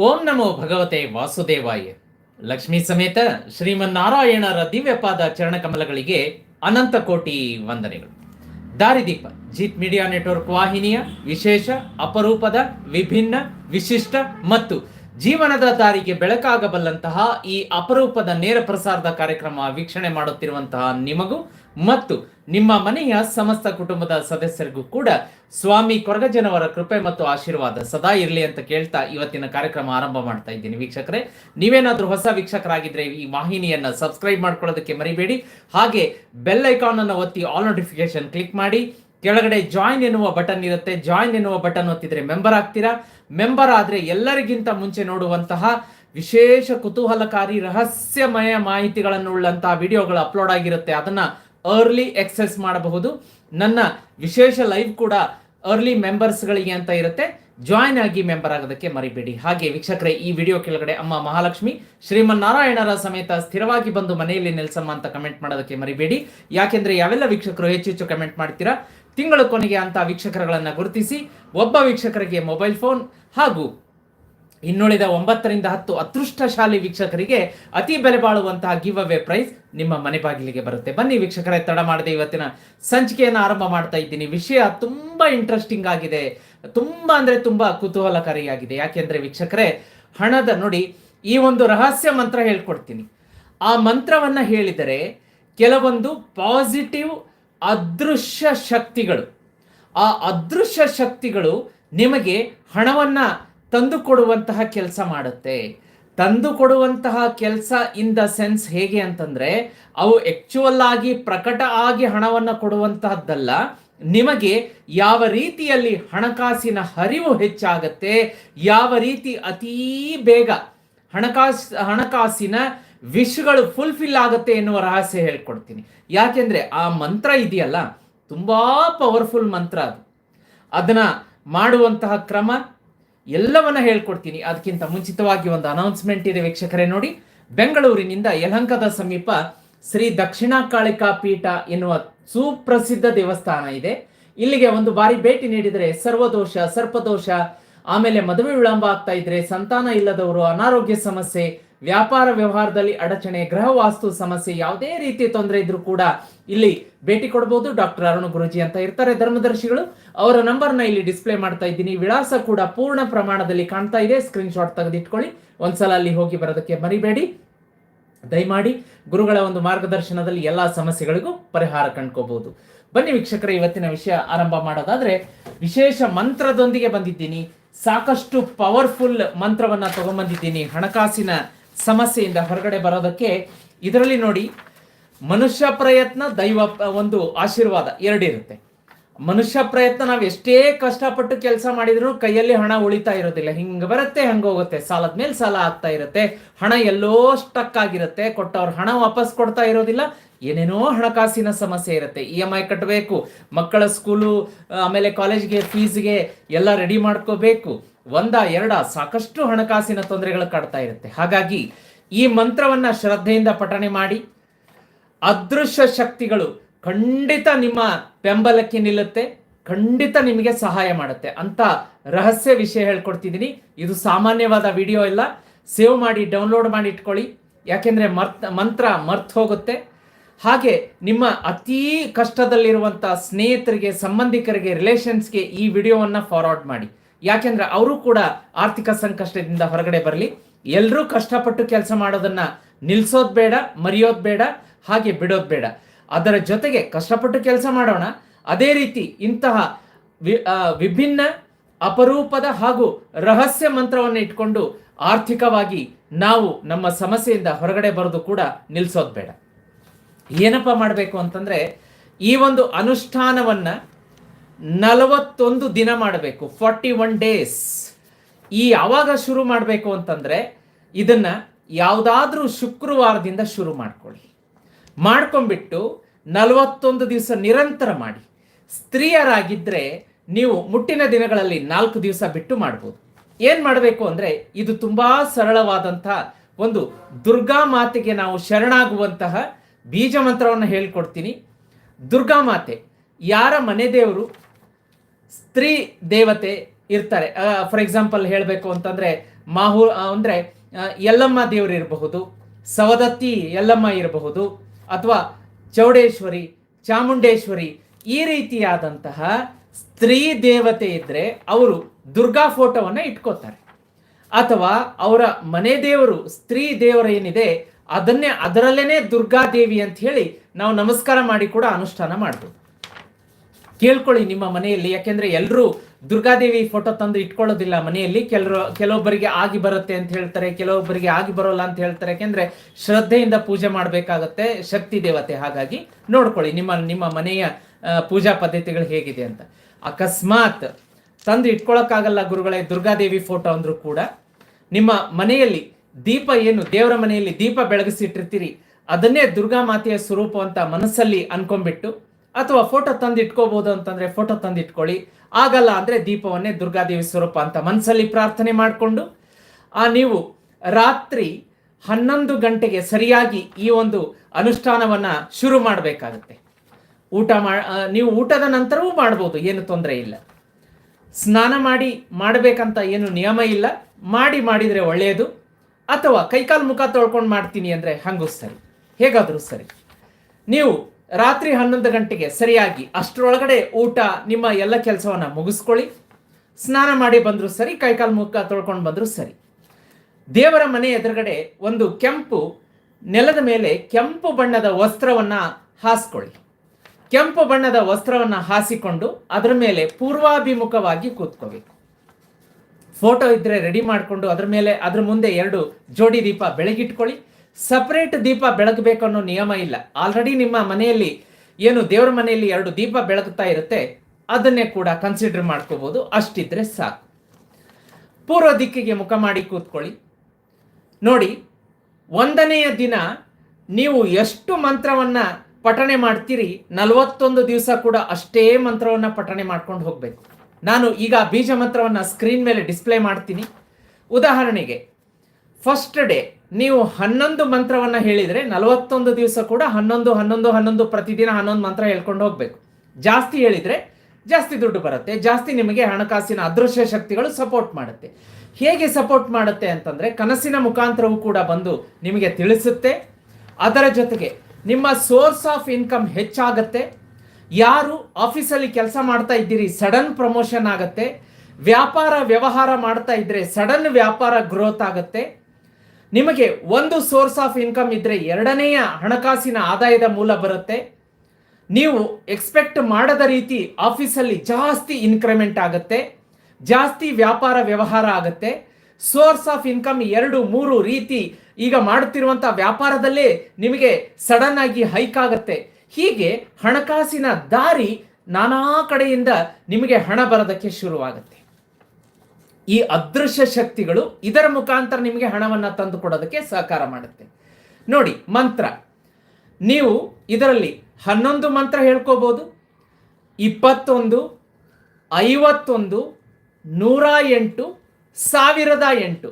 ಓಂ ನಮೋ ಭಗವತೆ ವಾಸುದೇವಾಯ. ಲಕ್ಷ್ಮೀ ಸಮೇತ ಶ್ರೀಮನ್ನಾರಾಯಣರ ದಿವ್ಯಪಾದ ಚರಣಕಮಲಗಳಿಗೆ ಅನಂತ ಕೋಟಿ ವಂದನೆಗಳು. ದಾರಿದೀಪ, ಜೀತ್ ಮೀಡಿಯಾ ನೆಟ್ವರ್ಕ್ ವಾಹಿನಿಯ ವಿಶೇಷ ಅಪರೂಪದ ವಿಭಿನ್ನ ವಿಶಿಷ್ಟ ಮತ್ತು ಜೀವನದ ದಾರಿಗೆ ಬೆಳಕಾಗಬಲ್ಲಂತಹ ಈ ಅಪರೂಪದ ನೇರ ಪ್ರಸಾರದ ಕಾರ್ಯಕ್ರಮ ವೀಕ್ಷಣೆ ಮಾಡುತ್ತಿರುವಂತಹ ನಿಮಗೂ ಮತ್ತು ನಿಮ್ಮ ಮನೆಯ ಸಮಸ್ತ ಕುಟುಂಬದ ಸದಸ್ಯರಿಗೂ ಕೂಡ ಸ್ವಾಮಿ ಕೊರಗಜನವರ ಕೃಪೆ ಮತ್ತು ಆಶೀರ್ವಾದ ಸದಾ ಇರಲಿ ಅಂತ ಕೇಳ್ತಾ ಇವತ್ತಿನ ಕಾರ್ಯಕ್ರಮ ಆರಂಭ ಮಾಡ್ತಾ ಇದ್ದೀನಿ ವೀಕ್ಷಕರೇ. ನೀವೇನಾದರೂ ಹೊಸ ವೀಕ್ಷಕರಾಗಿದ್ರೆ ಈ ವಾಹಿನಿಯನ್ನು ಸಬ್ಸ್ಕ್ರೈಬ್ ಮಾಡ್ಕೊಳ್ಳೋದಕ್ಕೆ ಮರಿಬೇಡಿ. ಹಾಗೆ ಬೆಲ್ ಐಕಾನ್ ಅನ್ನು ಒತ್ತಿ ಆಲ್ ನೋಟಿಫಿಕೇಶನ್ ಕ್ಲಿಕ್ ಮಾಡಿ. ಕೆಳಗಡೆ ಜಾಯಿನ್ ಎನ್ನುವ ಬಟನ್ ಇರುತ್ತೆ. ಜಾಯಿನ್ ಎನ್ನುವ ಬಟನ್ ಒತ್ತಿದ್ರೆ ಮೆಂಬರ್ ಆಗ್ತೀರಾ? ಮೆಂಬರ್ ಆದ್ರೆ ಎಲ್ಲರಿಗಿಂತ ಮುಂಚೆ ನೋಡುವಂತಹ ವಿಶೇಷ ಕುತೂಹಲಕಾರಿ ರಹಸ್ಯಮಯ ಮಾಹಿತಿಗಳನ್ನು ಉಳ್ಳಂತಹ ವಿಡಿಯೋಗಳು ಅಪ್ಲೋಡ್ ಆಗಿರುತ್ತೆ. ಅದನ್ನ ಅರ್ಲಿ ಎಕ್ಸೆಸ್ ಮಾಡಬಹುದು. ನನ್ನ ವಿಶೇಷ ಲೈವ್ ಕೂಡ ಅರ್ಲಿ ಮೆಂಬರ್ಸ್ಗಳಿಗೆ ಅಂತ ಇರುತ್ತೆ. ಜಾಯ್ನ್ ಆಗಿ ಮೆಂಬರ್ ಆಗೋದಕ್ಕೆ ಮರಿಬೇಡಿ. ಹಾಗೆ ವೀಕ್ಷಕರೇ, ಈ ವಿಡಿಯೋ ಕೆಳಗಡೆ ಅಮ್ಮ ಮಹಾಲಕ್ಷ್ಮಿ, ಶ್ರೀಮನ್ನಾರಾಯಣರ ಸಮೇತ ಸ್ಥಿರವಾಗಿ ಬಂದು ಮನೆಯಲ್ಲಿ ನೆಲೆಸಮ್ಮ ಅಂತ ಕಮೆಂಟ್ ಮಾಡೋದಕ್ಕೆ ಮರಿಬೇಡಿ. ಯಾಕೆಂದ್ರೆ ಯಾವೆಲ್ಲ ವೀಕ್ಷಕರು ಹೆಚ್ಚು ಹೆಚ್ಚು ಕಮೆಂಟ್ ಮಾಡ್ತೀರಾ? ತಿಂಗಳ ಕೊನೆಗೆ ಅಂತ ವೀಕ್ಷಕರುಗಳನ್ನು ಗುರುತಿಸಿ, ಒಬ್ಬ ವೀಕ್ಷಕರಿಗೆ ಮೊಬೈಲ್ ಫೋನ್ ಹಾಗೂ ಇನ್ನುಳಿದ ಒಂಬತ್ತರಿಂದ ಹತ್ತು ಅದೃಷ್ಟಶಾಲಿ ವೀಕ್ಷಕರಿಗೆ ಅತಿ ಬೆಲೆ ಬಾಳುವಂತಹ ಗಿವ್ ಅವೇ ಪ್ರೈಸ್ ನಿಮ್ಮ ಮನೆ ಬಾಗಿಲಿಗೆ ಬರುತ್ತೆ. ಬನ್ನಿ ವೀಕ್ಷಕರೇ, ತಡ ಮಾಡದೆ ಇವತ್ತಿನ ಸಂಚಿಕೆಯನ್ನು ಆರಂಭ ಮಾಡ್ತಾ ಇದ್ದೀನಿ. ವಿಷಯ ತುಂಬಾ ಇಂಟ್ರೆಸ್ಟಿಂಗ್ ಆಗಿದೆ. ತುಂಬಾ ಅಂದ್ರೆ ತುಂಬಾ ಕುತೂಹಲಕಾರಿಯಾಗಿದೆ. ಯಾಕೆಂದ್ರೆ ವೀಕ್ಷಕರೇ, ಹಣದ ನೋಡಿ, ಈ ಒಂದು ರಹಸ್ಯ ಮಂತ್ರ ಹೇಳ್ಕೊಡ್ತೀನಿ. ಆ ಮಂತ್ರವನ್ನ ಹೇಳಿದರೆ ಕೆಲವೊಂದು ಪಾಸಿಟಿವ್ ಅದೃಶ್ಯ ಶಕ್ತಿಗಳು. ಆ ಅದೃಶ್ಯ ಶಕ್ತಿಗಳು ನಿಮಗೆ ಹಣವನ್ನ ತಂದು ಕೊಡುವಂತಹ ಕೆಲಸ ಮಾಡುತ್ತೆ. ತಂದು ಕೊಡುವಂತಹ ಕೆಲಸ ಇನ್ ದ ಸೆನ್ಸ್ ಹೇಗೆ ಅಂತಂದ್ರೆ, ಅವು ಆಕ್ಚುವಲ್ ಆಗಿ ಪ್ರಕಟ ಆಗಿ ಹಣವನ್ನ ಕೊಡುವಂತಹದ್ದಲ್ಲ, ನಿಮಗೆ ಯಾವ ರೀತಿಯಲ್ಲಿ ಹಣಕಾಸಿನ ಹರಿವು ಹೆಚ್ಚಾಗತ್ತೆ, ಯಾವ ರೀತಿ ಅತೀ ಬೇಗ ಹಣಕಾಸು, ಹಣಕಾಸಿನ ವಿಶ್ಗಳು ಫುಲ್ಫಿಲ್ ಆಗುತ್ತೆ ಎನ್ನುವ ರಹಸ್ಯ ಹೇಳ್ಕೊಡ್ತೀನಿ. ಯಾಕೆಂದ್ರೆ ಆ ಮಂತ್ರ ಇದೆಯಲ್ಲ, ತುಂಬಾ ಪವರ್ಫುಲ್ ಮಂತ್ರ ಅದು. ಅದನ್ನ ಮಾಡುವಂತಹ ಕ್ರಮ ಎಲ್ಲವನ್ನ ಹೇಳ್ಕೊಡ್ತೀನಿ. ಅದಕ್ಕಿಂತ ಮುಂಚಿತವಾಗಿ ಒಂದು ಅನೌನ್ಸ್ಮೆಂಟ್ ಇದೆ ವೀಕ್ಷಕರೇ ನೋಡಿ. ಬೆಂಗಳೂರಿನಿಂದ ಯಲಹಂಕದ ಸಮೀಪ ಶ್ರೀ ದಕ್ಷಿಣ ಕಾಳಿಕಾ ಪೀಠ ಎನ್ನುವ ಸುಪ್ರಸಿದ್ಧ ದೇವಸ್ಥಾನ ಇದೆ. ಇಲ್ಲಿಗೆ ಒಂದು ಬಾರಿ ಭೇಟಿ ನೀಡಿದರೆ ಸರ್ವದೋಷ, ಸರ್ಪದೋಷ, ಆಮೇಲೆ ಮದುವೆ ವಿಳಂಬ ಆಗ್ತಾ ಇದ್ರೆ ಸಂತಾನ ಇಲ್ಲದವರು, ಅನಾರೋಗ್ಯ ಸಮಸ್ಯೆ ವ್ಯಾಪಾರ ವ್ಯವಹಾರದಲ್ಲಿ ಅಡಚಣೆ ಗೃಹ ವಾಸ್ತು ಸಮಸ್ಯೆ, ಯಾವುದೇ ರೀತಿಯ ತೊಂದರೆ ಇದ್ರೂ ಕೂಡ ಇಲ್ಲಿ ಭೇಟಿ ಕೊಡಬಹುದು ಡಾಕ್ಟರ್ ಅರುಣ್ ಗುರುಜಿ ಅಂತ ಇರ್ತಾರೆ ಧರ್ಮದರ್ಶಿಗಳು. ಅವರ ನಂಬರ್ನ ಇಲ್ಲಿ ಡಿಸ್ಪ್ಲೇ ಮಾಡ್ತಾ ಇದ್ದೀನಿ. ವಿಳಾಸ ಕೂಡ ಪೂರ್ಣ ಪ್ರಮಾಣದಲ್ಲಿ ಕಾಣ್ತಾ ಇದೆ. ಸ್ಕ್ರೀನ್ ಶಾಟ್ ತೆಗೆದಿಟ್ಕೊಳ್ಳಿ. ಒಂದ್ಸಲ ಅಲ್ಲಿ ಹೋಗಿ ಬರೋದಕ್ಕೆ ಮರಿಬೇಡಿ. ದಯಮಾಡಿ ಗುರುಗಳ ಒಂದು ಮಾರ್ಗದರ್ಶನದಲ್ಲಿ ಎಲ್ಲಾ ಸಮಸ್ಯೆಗಳಿಗೂ ಪರಿಹಾರ ಕಂಡ್ಕೋಬಹುದು ಬನ್ನಿ ವೀಕ್ಷಕರ, ಇವತ್ತಿನ ವಿಷಯ ಆರಂಭ ಮಾಡೋದಾದ್ರೆ ವಿಶೇಷ ಮಂತ್ರದೊಂದಿಗೆ ಬಂದಿದ್ದೀನಿ. ಸಾಕಷ್ಟು ಪವರ್ಫುಲ್ ಮಂತ್ರವನ್ನ ತಗೊಂಡ್ಬಂದಿದ್ದೀನಿ. ಹಣಕಾಸಿನ ಸಮಸ್ಯೆಯಿಂದ ಹೊರಗಡೆ ಬರೋದಕ್ಕೆ ಇದರಲ್ಲಿ ನೋಡಿ ಮನುಷ್ಯ ಪ್ರಯತ್ನ ದೈವ ಒಂದು ಆಶೀರ್ವಾದ ಎರಡಿರುತ್ತೆ. ಮನುಷ್ಯ ಪ್ರಯತ್ನ ನಾವು ಎಷ್ಟೇ ಕಷ್ಟಪಟ್ಟು ಕೆಲಸ ಮಾಡಿದ್ರು ಕೈಯಲ್ಲಿ ಹಣ ಉಳಿತಾ ಇರೋದಿಲ್ಲ. ಹಿಂಗೆ ಬರುತ್ತೆ, ಹಂಗ ಹೋಗುತ್ತೆ. ಸಾಲದ ಮೇಲೆ ಸಾಲ ಆಗ್ತಾ ಇರುತ್ತೆ. ಹಣ ಎಲ್ಲೋ ಸ್ಟಕ್ ಆಗಿರುತ್ತೆ. ಕೊಟ್ಟವ್ರ ಹಣ ವಾಪಸ್ ಕೊಡ್ತಾ ಇರೋದಿಲ್ಲ. ಏನೇನೋ ಹಣಕಾಸಿನ ಸಮಸ್ಯೆ ಇರುತ್ತೆ. ಇ ಎಂ ಐ ಕಟ್ಟಬೇಕು ಮಕ್ಕಳ ಸ್ಕೂಲು, ಆಮೇಲೆ ಕಾಲೇಜ್ಗೆ, ಫೀಸ್ಗೆ ಎಲ್ಲ ರೆಡಿ ಮಾಡ್ಕೋಬೇಕು. ಒಂದ, ಎರಡ ಸಾಕಷ್ಟು ಹಣಕಾಸಿನ ತೊಂದರೆಗಳು ಕಾಡ್ತಾ ಇರುತ್ತೆ. ಹಾಗಾಗಿ ಈ ಮಂತ್ರವನ್ನ ಶ್ರದ್ಧೆಯಿಂದ ಪಠಣೆ ಮಾಡಿ, ಅದೃಶ್ಯ ಶಕ್ತಿಗಳು ಖಂಡಿತ ನಿಮ್ಮ ಬೆಂಬಲಕ್ಕೆ ನಿಲ್ಲುತ್ತೆ, ಖಂಡಿತ ನಿಮಗೆ ಸಹಾಯ ಮಾಡುತ್ತೆ ಅಂತ ರಹಸ್ಯ ವಿಷಯ ಹೇಳ್ಕೊಡ್ತಿದ್ದೀನಿ. ಇದು ಸಾಮಾನ್ಯವಾದ ವಿಡಿಯೋ ಇಲ್ಲ ಸೇವ್ ಮಾಡಿ, ಡೌನ್ಲೋಡ್ ಮಾಡಿ ಇಟ್ಕೊಳ್ಳಿ. ಯಾಕೆಂದ್ರೆ ಮರ್ತ್, ಮಂತ್ರ ಮರ್ತ್ ಹೋಗುತ್ತೆ. ಹಾಗೆ ನಿಮ್ಮ ಅತೀ ಕಷ್ಟದಲ್ಲಿರುವಂಥ ಸ್ನೇಹಿತರಿಗೆ, ಸಂಬಂಧಿಕರಿಗೆ, ರಿಲೇಷನ್ಸ್ಗೆ ಈ ವಿಡಿಯೋವನ್ನ ಫಾರ್ವರ್ಡ್ ಮಾಡಿ. ಯಾಕೆಂದ್ರೆ ಅವರು ಕೂಡ ಆರ್ಥಿಕ ಸಂಕಷ್ಟದಿಂದ ಹೊರಗಡೆ ಬರಲಿ. ಎಲ್ಲರೂ ಕಷ್ಟಪಟ್ಟು ಕೆಲಸ ಮಾಡೋದನ್ನ ನಿಲ್ಲಿಸೋದು ಬೇಡ, ಮರೆಯೋದು ಬೇಡ, ಹಾಗೆ ಬಿಡೋದು ಬೇಡ. ಅದರ ಜೊತೆಗೆ ಕಷ್ಟಪಟ್ಟು ಕೆಲಸ ಮಾಡೋಣ. ಅದೇ ರೀತಿ ಇಂತಹ ವಿಭಿನ್ನ ಅಪರೂಪದ ಹಾಗೂ ರಹಸ್ಯ ಮಂತ್ರವನ್ನು ಇಟ್ಕೊಂಡು ಆರ್ಥಿಕವಾಗಿ ನಾವು ನಮ್ಮ ಸಮಸ್ಯೆಯಿಂದ ಹೊರಗಡೆ ಬರೋದು ಕೂಡ ನಿಲ್ಲಿಸೋದು ಬೇಡ. ಏನಪ್ಪ ಮಾಡಬೇಕು ಅಂತಂದರೆ ಈ ಒಂದು ಅನುಷ್ಠಾನವನ್ನು ನಲವತ್ತೊಂದು ದಿನ ಮಾಡಬೇಕು, ಫಾರ್ಟಿ ಒನ್ ಡೇಸ್. ಈ ಯಾವಾಗ ಶುರು ಮಾಡಬೇಕು ಅಂತಂದರೆ ಇದನ್ನು ಯಾವುದಾದ್ರೂ ಶುಕ್ರವಾರದಿಂದ ಶುರು ಮಾಡ್ಕೊಳ್ಳಿ. ಮಾಡ್ಕೊಂಡ್ಬಿಟ್ಟು ನಲವತ್ತೊಂದು ದಿವಸ ನಿರಂತರ ಮಾಡಿ. ಸ್ತ್ರೀಯರಾಗಿದ್ದರೆ ನೀವು ಮುಟ್ಟಿನ ದಿನಗಳಲ್ಲಿ ನಾಲ್ಕು ದಿವಸ ಬಿಟ್ಟು ಮಾಡ್ಬೋದು. ಏನು ಮಾಡಬೇಕು ಅಂದರೆ ಇದು ತುಂಬ ಸರಳವಾದಂತಹ ಒಂದು ದುರ್ಗಾ ಮಾತೆಗೆ ನಾವು ಶರಣಾಗುವಂತಹ ಬೀಜ ಮಂತ್ರವನ್ನು ಹೇಳ್ಕೊಡ್ತೀನಿ. ದುರ್ಗಾ ಮಾತೆ, ಯಾರ ಮನೆ ದೇವರು? ಸ್ತ್ರೀ ದೇವತೆ ಇರ್ತಾರೆ. ಫಾರ್ ಎಕ್ಸಾಂಪಲ್ ಹೇಳಬೇಕು ಅಂತಂದ್ರೆ ಮಾಹು ಅಂದರೆ ಯಲ್ಲಮ್ಮ ದೇವರು ಇರಬಹುದು, ಸವದತ್ತಿ ಯಲ್ಲಮ್ಮ ಇರಬಹುದು ಅಥವಾ ಚೌಡೇಶ್ವರಿ, ಚಾಮುಂಡೇಶ್ವರಿ ಈ ರೀತಿಯಾದಂತಹ ಸ್ತ್ರೀ ದೇವತೆ ಇದ್ರೆ ಅವರು ದುರ್ಗಾ ಫೋಟೋವನ್ನು ಇಟ್ಕೋತಾರೆ. ಅಥವಾ ಅವರ ಮನೆ ದೇವರು ಸ್ತ್ರೀ ದೇವರು ಏನಿದೆ, ಅದನ್ನೇ ಅದರಲ್ಲೇನೆ ದುರ್ಗಾದೇವಿ ಅಂತ ಹೇಳಿ ನಾವು ನಮಸ್ಕಾರ ಮಾಡಿ ಕೂಡ ಅನುಷ್ಠಾನ ಮಾಡ್ಬೋದು. ಕೇಳ್ಕೊಳ್ಳಿ ನಿಮ್ಮ ಮನೆಯಲ್ಲಿ, ಯಾಕೆಂದ್ರೆ ಎಲ್ಲರೂ ದುರ್ಗಾದೇವಿ ಫೋಟೋ ತಂದು ಇಟ್ಕೊಳ್ಳೋದಿಲ್ಲ. ಮನೆಯಲ್ಲಿ ಕೆಲರು, ಕೆಲವೊಬ್ಬರಿಗೆ ಆಗಿ ಬರುತ್ತೆ ಅಂತ ಹೇಳ್ತಾರೆ, ಕೆಲವೊಬ್ಬರಿಗೆ ಆಗಿ ಬರೋಲ್ಲ ಅಂತ ಹೇಳ್ತಾರೆ. ಯಾಕೆಂದ್ರೆ ಶ್ರದ್ಧೆಯಿಂದ ಪೂಜೆ ಮಾಡಬೇಕಾಗತ್ತೆ, ಶಕ್ತಿ ದೇವತೆ. ಹಾಗಾಗಿ ನೋಡ್ಕೊಳ್ಳಿ, ನಿಮ್ಮ ನಿಮ್ಮ ಮನೆಯ ಪೂಜಾ ಪದ್ಧತಿಗಳು ಹೇಗಿದೆ ಅಂತ. ಅಕಸ್ಮಾತ್ ತಂದು ಇಟ್ಕೊಳಕ್ಕಾಗಲ್ಲ ಗುರುಗಳೇ, ದುರ್ಗಾದೇವಿ ಫೋಟೋ ಅಂದ್ರೂ ಕೂಡ. ನಿಮ್ಮ ಮನೆಯಲ್ಲಿ ದೀಪ ಏನು, ದೇವರ ಮನೆಯಲ್ಲಿ ದೀಪ ಬೆಳಗಿಸಿಟ್ಟಿರ್ತೀರಿ, ಅದನ್ನೇ ದುರ್ಗಾ ಮಾತೆಯ ಸ್ವರೂಪ ಅಂತ ಮನಸ್ಸಲ್ಲಿ ಅನ್ಕೊಂಡ್ಬಿಟ್ಟು ಅಥವಾ ಫೋಟೋ ತಂದು ಇಟ್ಕೋಬಹುದು ಅಂತಂದ್ರೆ ಫೋಟೋ ತಂದು ಇಟ್ಕೊಳ್ಳಿ ಆಗಲ್ಲ ಅಂದ್ರೆ ದೀಪವನ್ನೇ ದುರ್ಗಾದೇವಿ ಸ್ವರೂಪ ಅಂತ ಮನಸ್ಸಲ್ಲಿ ಪ್ರಾರ್ಥನೆ ಮಾಡಿಕೊಂಡು, ಆ ನೀವು ರಾತ್ರಿ ಹನ್ನೊಂದು ಗಂಟೆಗೆ ಸರಿಯಾಗಿ ಈ ಒಂದು ಅನುಷ್ಠಾನವನ್ನ ಶುರು ಮಾಡಬೇಕಾಗುತ್ತೆ. ಊಟ ಮಾ ನೀವು ಊಟದ ನಂತರವೂ ಮಾಡ್ಬೋದು, ಏನು ತೊಂದರೆ ಇಲ್ಲ. ಸ್ನಾನ ಮಾಡಿ ಮಾಡಬೇಕಂತ ಏನು ನಿಯಮ ಇಲ್ಲ. ಮಾಡಿ ಮಾಡಿದರೆ ಒಳ್ಳೆಯದು ಅಥವಾ ಕೈಕಾಲು ಮುಖ ತೊಳ್ಕೊಂಡು ಮಾಡ್ತೀನಿ ಅಂದರೆ ಹಂಗೂ ಸರಿ. ಹೇಗಾದರೂ ಸರಿ. ನೀವು ರಾತ್ರಿ ಹನ್ನೊಂದು ಗಂಟೆಗೆ ಸರಿಯಾಗಿ ಅಷ್ಟರೊಳಗಡೆ ಊಟ, ನಿಮ್ಮ ಎಲ್ಲ ಕೆಲಸವನ್ನು ಮುಗಿಸ್ಕೊಳ್ಳಿ. ಸ್ನಾನ ಮಾಡಿ ಬಂದರೂ ಸರಿ, ಕೈಕಾಲು ಮುಖ ತೊಳ್ಕೊಂಡು ಬಂದರೂ ಸರಿ. ದೇವರ ಮನೆ ಎದುರುಗಡೆ ಒಂದು ಕೆಂಪು ನೆಲದ ಮೇಲೆ ಕೆಂಪು ಬಣ್ಣದ ವಸ್ತ್ರವನ್ನು ಹಾಸ್ಕೊಳ್ಳಿ. ಕೆಂಪು ಬಣ್ಣದ ವಸ್ತ್ರವನ್ನು ಹಾಸಿಕೊಂಡು ಅದರ ಮೇಲೆ ಪೂರ್ವಾಭಿಮುಖವಾಗಿ ಕೂತ್ಕೋಬೇಕು. ಫೋಟೋ ಇದ್ದರೆ ರೆಡಿ ಮಾಡಿಕೊಂಡು ಅದರ ಮೇಲೆ, ಅದರ ಮುಂದೆ ಎರಡು ಜೋಡಿ ದೀಪ ಬೆಳಗಿಟ್ಕೊಳ್ಳಿ. ಸಪರೇಟ್ ದೀಪ ಬೆಳಗಬೇಕು ಅನ್ನೋ ನಿಯಮ ಇಲ್ಲ. ಆಲ್ರೆಡಿ ನಿಮ್ಮ ಮನೆಯಲ್ಲಿ ಏನು ದೇವರ ಮನೆಯಲ್ಲಿ ಎರಡು ದೀಪ ಬೆಳಗುತ್ತಾ ಇರುತ್ತೆ, ಅದನ್ನೇ ಕೂಡ ಕನ್ಸಿಡರ್ ಮಾಡ್ಕೋಬಹುದು ಅಷ್ಟಿದ್ರೆ ಸಾಕು. ಪೂರ್ವ ದಿಕ್ಕಿಗೆ ಮುಖ ಮಾಡಿ ಕೂತ್ಕೊಳ್ಳಿ. ನೋಡಿ, ಒಂದನೆಯ ದಿನ ನೀವು ಎಷ್ಟು ಮಂತ್ರವನ್ನ ಪಠಣೆ ಮಾಡ್ತೀರಿ, ನಲವತ್ತೊಂದು ದಿವಸ ಕೂಡ ಅಷ್ಟೇ ಮಂತ್ರವನ್ನ ಪಠಣೆ ಮಾಡ್ಕೊಂಡು ಹೋಗಬೇಕು. ನಾನು ಈಗ ಬೀಜ ಮಂತ್ರವನ್ನ ಸ್ಕ್ರೀನ್ ಮೇಲೆ ಡಿಸ್ಪ್ಲೇ ಮಾಡ್ತೀನಿ. ಉದಾಹರಣೆಗೆ ಫಸ್ಟ್ ಡೇ ನೀವು ಹನ್ನೊಂದು ಮಂತ್ರವನ್ನ ಹೇಳಿದ್ರೆ ನಲವತ್ತೊಂದು ದಿವಸ ಕೂಡ ಹನ್ನೊಂದು ಹನ್ನೊಂದು ಹನ್ನೊಂದು ಪ್ರತಿದಿನ ಹನ್ನೊಂದು ಮಂತ್ರ ಹೇಳ್ಕೊಂಡು ಹೋಗ್ಬೇಕು. ಜಾಸ್ತಿ ಹೇಳಿದ್ರೆ ಜಾಸ್ತಿ ದುಡ್ಡು ಬರುತ್ತೆ, ಜಾಸ್ತಿ ನಿಮಗೆ ಹಣಕಾಸಿನ ಅದೃಶ್ಯ ಶಕ್ತಿಗಳು ಸಪೋರ್ಟ್ ಮಾಡುತ್ತೆ. ಹೇಗೆ ಸಪೋರ್ಟ್ ಮಾಡುತ್ತೆ ಅಂತಂದ್ರೆ ಕನಸಿನ ಮುಖಾಂತರವೂ ಕೂಡ ಬಂದು ನಿಮಗೆ ತಿಳಿಸುತ್ತೆ. ಅದರ ಜೊತೆಗೆ ನಿಮ್ಮ ಸೋರ್ಸ್ ಆಫ್ ಇನ್ಕಮ್ ಹೆಚ್ಚಾಗತ್ತೆ. ಯಾರು ಆಫೀಸಲ್ಲಿ ಕೆಲಸ ಮಾಡ್ತಾ ಇದ್ದೀರಿ ಸಡನ್ ಪ್ರಮೋಷನ್ ಆಗುತ್ತೆ. ವ್ಯಾಪಾರ ವ್ಯವಹಾರ ಮಾಡ್ತಾ ಇದ್ರೆ ಸಡನ್ ವ್ಯಾಪಾರ ಗ್ರೋತ್ ಆಗುತ್ತೆ. ನಿಮಗೆ ಒಂದು ಸೋರ್ಸ್ ಆಫ್ ಇನ್ಕಮ್ ಇದ್ರೆ ಎರಡನೆಯ ಹಣಕಾಸಿನ ಆದಾಯದ ಮೂಲ ಬರುತ್ತೆ. ನೀವು ಎಕ್ಸ್ಪೆಕ್ಟ್ ಮಾಡದ ರೀತಿ ಆಫೀಸಲ್ಲಿ ಜಾಸ್ತಿ ಇನ್ಕ್ರಿಮೆಂಟ್ ಆಗುತ್ತೆ. ಜಾಸ್ತಿ ವ್ಯಾಪಾರ ವ್ಯವಹಾರ ಆಗುತ್ತೆ. ಸೋರ್ಸ್ ಆಫ್ ಇನ್ಕಮ್ ಎರಡು, ಮೂರು ರೀತಿ ಈಗ ಮಾಡುತ್ತಿರುವಂಥ ವ್ಯಾಪಾರದಲ್ಲೇ ನಿಮಗೆ ಸಡನ್ ಆಗಿ ಹೈಕ್ ಆಗುತ್ತೆ. ಹೀಗೆ ಹಣಕಾಸಿನ ದಾರಿ ನಾನಾ ಕಡೆಯಿಂದ ನಿಮಗೆ ಹಣ ಬರೋದಕ್ಕೆ ಶುರುವಾಗುತ್ತೆ. ಈ ಅದೃಶ್ಯ ಶಕ್ತಿಗಳು ಇದರ ಮುಖಾಂತರ ನಿಮಗೆ ಹಣವನ್ನು ತಂದು ಕೊಡೋದಕ್ಕೆ ಸಹಕಾರ ಮಾಡುತ್ತೆ. ನೋಡಿ, ಮಂತ್ರ. ನೀವು ಇದರಲ್ಲಿ ಹನ್ನೊಂದು ಮಂತ್ರ ಹೇಳ್ಕೋಬೋದು. ಇಪ್ಪತ್ತೊಂದು, ಐವತ್ತೊಂದು, ನೂರ ಎಂಟು, ಸಾವಿರದ ಎಂಟು.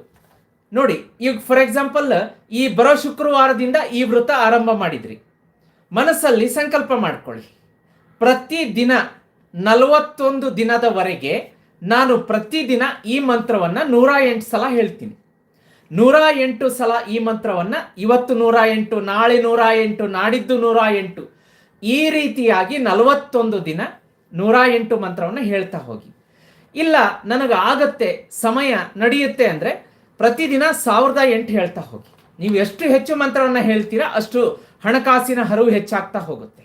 ನೋಡಿ, ಈಗ ಫಾರ್ ಎಕ್ಸಾಂಪಲ್ ಈ ಬರೋ ಶುಕ್ರವಾರದಿಂದ ಈ ವೃತ್ತ ಆರಂಭ ಮಾಡಿದ್ರಿ. ಮನಸ್ಸಲ್ಲಿ ಸಂಕಲ್ಪ ಮಾಡ್ಕೊಳ್ಳಿ. ಪ್ರತಿದಿನ ನಲವತ್ತೊಂದು ದಿನದವರೆಗೆ ನಾನು ಪ್ರತಿದಿನ ಈ ಮಂತ್ರವನ್ನು ನೂರ ಎಂಟು ಸಲ ಹೇಳ್ತೀನಿ. ನೂರ ಎಂಟು ಸಲ ಈ ಮಂತ್ರವನ್ನು ಇವತ್ತು ನೂರ ಎಂಟು, ನಾಳೆ ನೂರ ಎಂಟು, ನಾಡಿದ್ದು ನೂರ ಎಂಟು, ಈ ರೀತಿಯಾಗಿ ನಲವತ್ತೊಂದು ದಿನ ನೂರ ಎಂಟು ಮಂತ್ರವನ್ನು ಹೇಳ್ತಾ ಹೋಗಿ. ಇಲ್ಲ, ನನಗೆ ಆಗತ್ತೆ, ಸಮಯ ನಡೆಯುತ್ತೆ ಅಂದರೆ ಪ್ರತಿದಿನ ಸಾವಿರದ ಎಂಟು ಹೇಳ್ತಾ ಹೋಗಿ. ನೀವು ಎಷ್ಟು ಹೆಚ್ಚು ಮಂತ್ರವನ್ನು ಹೇಳ್ತೀರಾ ಅಷ್ಟು ಹಣಕಾಸಿನ ಹರಿವು ಹೆಚ್ಚಾಗ್ತಾ ಹೋಗುತ್ತೆ.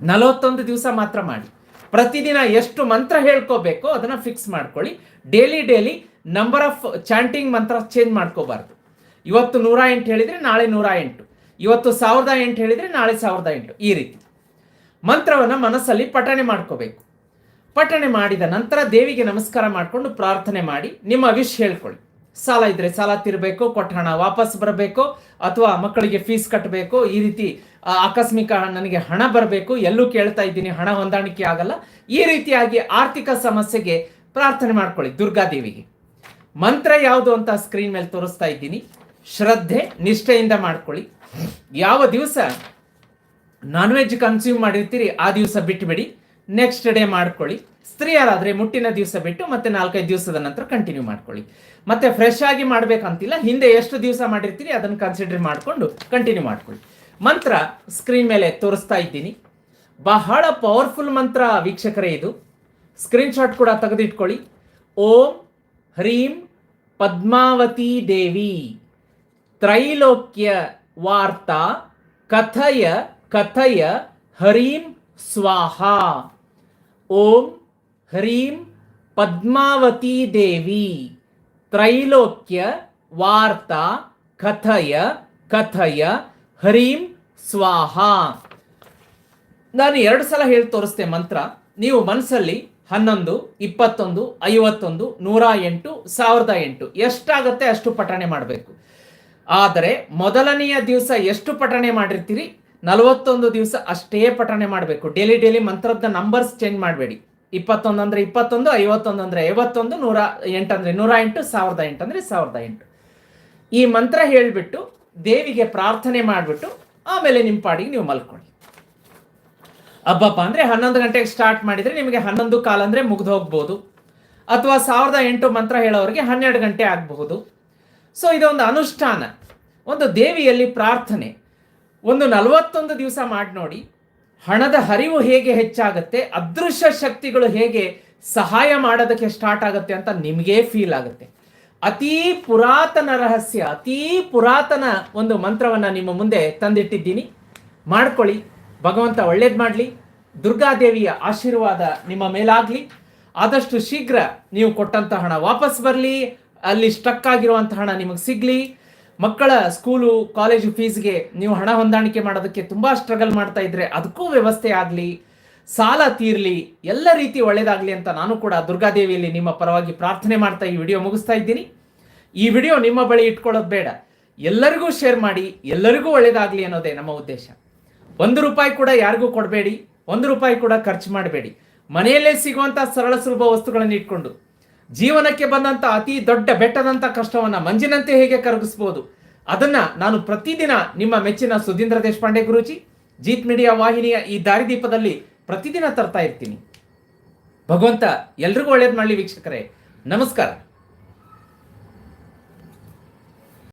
ನಲವತ್ತೊಂದು ದಿವಸ ಮಾತ್ರ ಮಾಡಿ. ಪ್ರತಿದಿನ ಎಷ್ಟು ಮಂತ್ರ ಹೇಳ್ಕೋಬೇಕೋ ಅದನ್ನ ಫಿಕ್ಸ್ ಮಾಡ್ಕೊಳ್ಳಿ. Daily daily number of chanting ಮಂತ್ರ ಚೇಂಜ್ ಮಾಡ್ಕೋಬಾರ್ದು. ಇವತ್ತು ನೂರ ಎಂಟು ಹೇಳಿದ್ರೆ ನಾಳೆ ನೂರ ಎಂಟು. ಇವತ್ತು ಸಾವಿರದ ಎಂಟು ಹೇಳಿದ್ರೆ ನಾಳೆ ಸಾವಿರದ ಎಂಟು. ಈ ರೀತಿ. ಮಂತ್ರವನ್ನು ಮನಸ್ಸಲ್ಲಿ ಪಠಣೆ ಮಾಡ್ಕೋಬೇಕು. ಪಠಣೆ ಮಾಡಿದ ನಂತರ ದೇವಿಗೆ ನಮಸ್ಕಾರ ಮಾಡಿಕೊಂಡು ಪ್ರಾರ್ಥನೆ ಮಾಡಿ, ನಿಮ್ಮ ವಿಶ್ ಹೇಳ್ಕೊಳ್ಳಿ. ಸಾಲ ಇದ್ರೆ ಸಾಲ ತಿರ್ಬೇಕು, ಕೊಟ್ಟ ಹಣ ವಾಪಸ್ ಬರಬೇಕು, ಅಥವಾ ಮಕ್ಕಳಿಗೆ ಫೀಸ್ ಕಟ್ಟಬೇಕು ಈ ರೀತಿ ಆಕಸ್ಮಿಕ ನನಗೆ ಹಣ ಬರಬೇಕು, ಎಲ್ಲೂ ಕೇಳ್ತಾ ಇದ್ದೀನಿ, ಹಣ ಹೊಂದಾಣಿಕೆ ಆಗಲ್ಲ. ಈ ರೀತಿಯಾಗಿ ಆರ್ಥಿಕ ಸಮಸ್ಯೆಗೆ ಪ್ರಾರ್ಥನೆ ಮಾಡ್ಕೊಳ್ಳಿ ದುರ್ಗಾದೇವಿಗೆ ಮಂತ್ರ ಯಾವುದು ಅಂತ ಸ್ಕ್ರೀನ್ ಮೇಲೆ ತೋರಿಸ್ತಾ ಇದ್ದೀನಿ. ಶ್ರದ್ಧೆ, ನಿಷ್ಠೆಯಿಂದ ಮಾಡ್ಕೊಳ್ಳಿ. ಯಾವ ದಿವಸ ನಾನ್ ವೆಜ್ ಕನ್ಸ್ಯೂಮ್ ಮಾಡಿರ್ತೀರಿ, ಆ ದಿವಸ ಬಿಟ್ಟುಬಿಡಿ ನೆಕ್ಸ್ಟ್ ಡೇ ಮಾಡ್ಕೊಳ್ಳಿ. ಸ್ತ್ರೀಯರಾದರೆ ಮುಟ್ಟಿನ ದಿವಸ ಬಿಟ್ಟು ಮತ್ತೆ ನಾಲ್ಕೈದು ದಿವಸದ ನಂತರ ಕಂಟಿನ್ಯೂ ಮಾಡ್ಕೊಳ್ಳಿ. ಮತ್ತೆ ಫ್ರೆಶ್ ಆಗಿ ಮಾಡ್ಬೇಕಂತಿಲ್ಲ, ಹಿಂದೆ ಎಷ್ಟು ದಿವಸ ಮಾಡಿರ್ತೀರಿ ಅದನ್ನು ಕನ್ಸಿಡರ್ ಮಾಡಿಕೊಂಡು ಕಂಟಿನ್ಯೂ ಮಾಡ್ಕೊಳ್ಳಿ. ಮಂತ್ರ ಸ್ಕ್ರೀನ್ ಮೇಲೆ ತೋರಿಸ್ತಾ ಇದ್ದೀನಿ. ಬಹಳ ಪವರ್ಫುಲ್ ಮಂತ್ರ ವೀಕ್ಷಕರೇ ಇದು. ಸ್ಕ್ರೀನ್ ಶಾಟ್ ಕೂಡ ತೆಗೆದಿಟ್ಕೊಳ್ಳಿ. ಓಂ ಹ್ರೀಂ ಪದ್ಮಾವತಿ ದೇವಿ. ತ್ರೈಲೋಕ್ಯ ವಾರ್ತಾ ಕಥಯ ಕಥಯ ಹರೀಂ ಸ್ವಾಹ. ಓಂ ಹ್ರೀಂ ಪದ್ಮಾವತಿ ದೇವಿ. ತ್ರೈಲೋಕ್ಯ ವಾರ್ತಾ ಕಥಯ ಕಥಯ ಹರೀಂ ಸ್ವಾಹ. ನಾನು ಎರಡು ಸಲ ಹೇಳಿ ತೋರಿಸ್ತೆ ಮಂತ್ರ. ನೀವು ಮನಸ್ಸಲ್ಲಿ ಹನ್ನೊಂದು, ಇಪ್ಪತ್ತೊಂದು, ಐವತ್ತೊಂದು, ನೂರ ಎಂಟು, ಸಾವಿರದ ಎಂಟು. ಎಷ್ಟಾಗತ್ತೆ ಅಷ್ಟು ಪಠಣೆ ಮಾಡಬೇಕು. ಆದರೆ ಮೊದಲನೆಯ ದಿವಸ ಎಷ್ಟು ಪಠಣೆ ಮಾಡಿರ್ತೀರಿ? ನಲವತ್ತೊಂದು ದಿವಸ ಅಷ್ಟೇ ಪಠಣೆ ಮಾಡಬೇಕು. ಡೈಲಿ ಡೈಲಿ ಮಂತ್ರದ ನಂಬರ್ಸ್ ಚೇಂಜ್ ಮಾಡಬೇಡಿ. ಇಪ್ಪತ್ತೊಂದು ಅಂದರೆ ಇಪ್ಪತ್ತೊಂದು, ಐವತ್ತೊಂದು ಅಂದರೆ ಐವತ್ತೊಂದು, ನೂರ ಎಂಟು ಅಂದರೆ ನೂರ ಎಂಟು, ಸಾವಿರದ ಎಂಟು ಅಂದರೆ ಸಾವಿರದ ಎಂಟು. ಈ ಮಂತ್ರ ಹೇಳಿಬಿಟ್ಟು ದೇವಿಗೆ ಪ್ರಾರ್ಥನೆ ಮಾಡಿಬಿಟ್ಟು ಆಮೇಲೆ ನಿಮ್ಮ ಪಾಡಿಗೆ ನೀವು ಮಲ್ಕೊಳ್ಳಿ. ಹಬ್ಬಪ್ಪ ಅಂದರೆ ಹನ್ನೊಂದು ಗಂಟೆಗೆ ಸ್ಟಾರ್ಟ್ ಮಾಡಿದರೆ ನಿಮಗೆ ಹನ್ನೊಂದು ಕಾಲ ಅಂದರೆ ಮುಗ್ದು ಹೋಗ್ಬೋದು. ಅಥವಾ ಸಾವಿರದ ಎಂಟು ಮಂತ್ರ ಹೇಳೋರಿಗೆ ಹನ್ನೆರಡು ಗಂಟೆ ಆಗಬಹುದು. ಸೊ ಇದೊಂದು ಅನುಷ್ಠಾನ. ಒಂದು ದೇವಿಯಲ್ಲಿ ಪ್ರಾರ್ಥನೆ. ಒಂದು ನಲವತ್ತೊಂದು ದಿವಸ ಮಾಡಿ ನೋಡಿ. ಹಣದ ಹರಿವು ಹೇಗೆ ಹೆಚ್ಚಾಗುತ್ತೆ, ಅದೃಶ್ಯ ಶಕ್ತಿಗಳು ಹೇಗೆ ಸಹಾಯ ಮಾಡೋದಕ್ಕೆ ಸ್ಟಾರ್ಟ್ ಆಗುತ್ತೆ ಅಂತ ನಿಮಗೇ ಫೀಲ್ ಆಗುತ್ತೆ. ಅತೀ ಪುರಾತನ ರಹಸ್ಯ, ಅತೀ ಪುರಾತನ ಒಂದು ಮಂತ್ರವನ್ನು ನಿಮ್ಮ ಮುಂದೆ ತಂದಿಟ್ಟಿದ್ದೀನಿ. ಮಾಡ್ಕೊಳ್ಳಿ, ಭಗವಂತ ಒಳ್ಳೇದು ಮಾಡಲಿ ದುರ್ಗಾದೇವಿಯ ಆಶೀರ್ವಾದ ನಿಮ್ಮ ಮೇಲಾಗಲಿ. ಆದಷ್ಟು ಶೀಘ್ರ ನೀವು ಕೊಟ್ಟಂಥ ಹಣ ವಾಪಸ್ ಬರಲಿ, ಅಲ್ಲಿ ಸ್ಟಕ್ ಆಗಿರುವಂಥ ಹಣ ನಿಮಗೆ ಸಿಗಲಿ. ಮಕ್ಕಳ ಸ್ಕೂಲು, ಕಾಲೇಜು ಫೀಸ್ಗೆ ನೀವು ಹಣ ಹೊಂದಾಣಿಕೆ ಮಾಡೋದಕ್ಕೆ ತುಂಬ ಸ್ಟ್ರಗಲ್ ಮಾಡ್ತಾ ಇದ್ರೆ ಅದಕ್ಕೂ ವ್ಯವಸ್ಥೆ ಆಗಲಿ. ಸಾಲ ತೀರ್ಲಿ, ಎಲ್ಲ ರೀತಿ ಒಳ್ಳೇದಾಗಲಿ ಅಂತ ನಾನು ಕೂಡ ದುರ್ಗಾದೇವಿಯಲ್ಲಿ ನಿಮ್ಮ ಪರವಾಗಿ ಪ್ರಾರ್ಥನೆ ಮಾಡ್ತಾ ಈ ವಿಡಿಯೋ ಮುಗಿಸ್ತಾ ಇದ್ದೀನಿ. ಈ ವಿಡಿಯೋ ನಿಮ್ಮ ಬಳಿ ಇಟ್ಕೊಳ್ಳೋದು ಬೇಡ. ಎಲ್ಲರಿಗೂ ಶೇರ್ ಮಾಡಿ, ಎಲ್ಲರಿಗೂ ಒಳ್ಳೇದಾಗಲಿ ಅನ್ನೋದೇ ನಮ್ಮ ಉದ್ದೇಶ. ಒಂದು ರೂಪಾಯಿ ಕೂಡ ಯಾರಿಗೂ ಕೊಡಬೇಡಿ, ಒಂದು ರೂಪಾಯಿ ಕೂಡ ಖರ್ಚು ಮಾಡಬೇಡಿ. ಮನೆಯಲ್ಲೇ ಸಿಗುವಂಥ ಸರಳ ಸುಲಭ ವಸ್ತುಗಳನ್ನು ಇಟ್ಕೊಂಡು, ಜೀವನಕ್ಕೆ ಬಂದಂತ ಅತಿ ದೊಡ್ಡ ಬೆಟ್ಟದಂತ ಕಷ್ಟವನ್ನ ಮಂಜಿನಂತೆ ಹೇಗೆ ಕರಗಿಸ್ಬೋದು? ಅದನ್ನ ನಾನು ಪ್ರತಿದಿನ ನಿಮ್ಮ ಮೆಚ್ಚಿನ ಸುಧೀಂದ್ರ ದೇಶಪಾಂಡೆ ಗುರೂಜಿ, ಜೀತ್ ಮೀಡಿಯಾ ವಾಹಿನಿಯ ಈ ದಾರಿದೀಪದಲ್ಲಿ ಪ್ರತಿದಿನ ತರ್ತಾ ಇರ್ತೀನಿ. ಭಗವಂತ ಎಲ್ರಿಗೂ ಒಳ್ಳೇದು ಮಾಡಲಿ ವೀಕ್ಷಕರೇ. ನಮಸ್ಕಾರ.